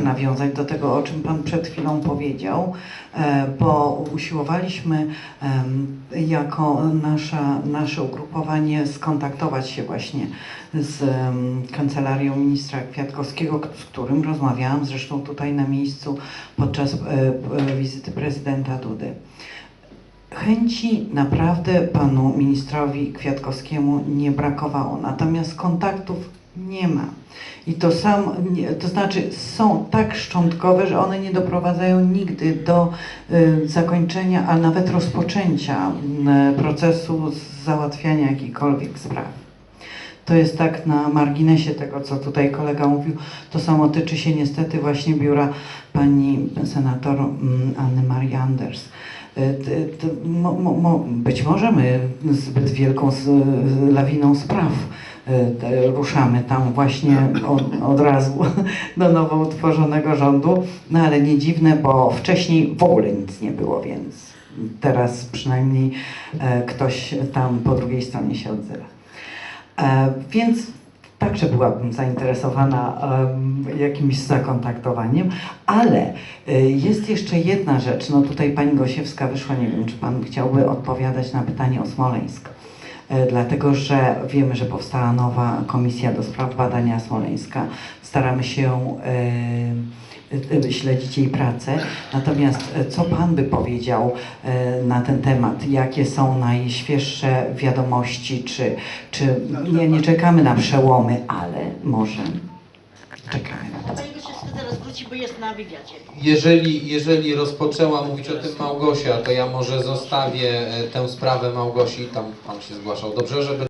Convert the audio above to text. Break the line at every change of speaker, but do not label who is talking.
nawiązać do tego, o czym Pan przed chwilą powiedział, e, bo usiłowaliśmy jako nasza, nasze ugrupowanie skontaktować się właśnie z kancelarią ministra Kwiatkowskiego, z którym rozmawiałam zresztą tutaj na miejscu podczas e, e, wizyty prezydenta Dudy. Chęci naprawdę panu ministrowi Kwiatkowskiemu nie brakowało, natomiast kontaktów nie ma. I to sam, to znaczy są tak szczątkowe, że one nie doprowadzają nigdy do y, zakończenia, a nawet rozpoczęcia y, procesu załatwiania jakichkolwiek spraw. To jest tak na marginesie tego, co tutaj kolega mówił. To samo tyczy się niestety właśnie biura pani senator mm, Anny Marii Anders. Ty- mo, mo, być może my zbyt wielką z, lawiną spraw te, ruszamy tam właśnie od, od razu do nowo utworzonego rządu, no ale nie dziwne, bo wcześniej w ogóle nic nie było, więc teraz przynajmniej e, ktoś tam po drugiej stronie się odzywa. E, Więc także byłabym zainteresowana jakimś zakontaktowaniem, ale e, jest jeszcze jedna rzecz. No tutaj pani Gosiewska wyszła, nie wiem, czy pan chciałby odpowiadać na pytanie o Smoleńsk. E, Dlatego, że wiemy, że powstała nowa komisja do spraw badania Smoleńska. Staramy się e, e, śledzić jej pracę. Natomiast e, co Pan by powiedział e, na ten temat? Jakie są najświeższe wiadomości? Czy, czy nie, nie czekamy na przełomy, ale może czekamy na to?
Jeżeli, jeżeli rozpoczęła mówić o tym Małgosia, to ja może zostawię tę sprawę Małgosi, tam pan się zgłaszał. Dobrze, żeby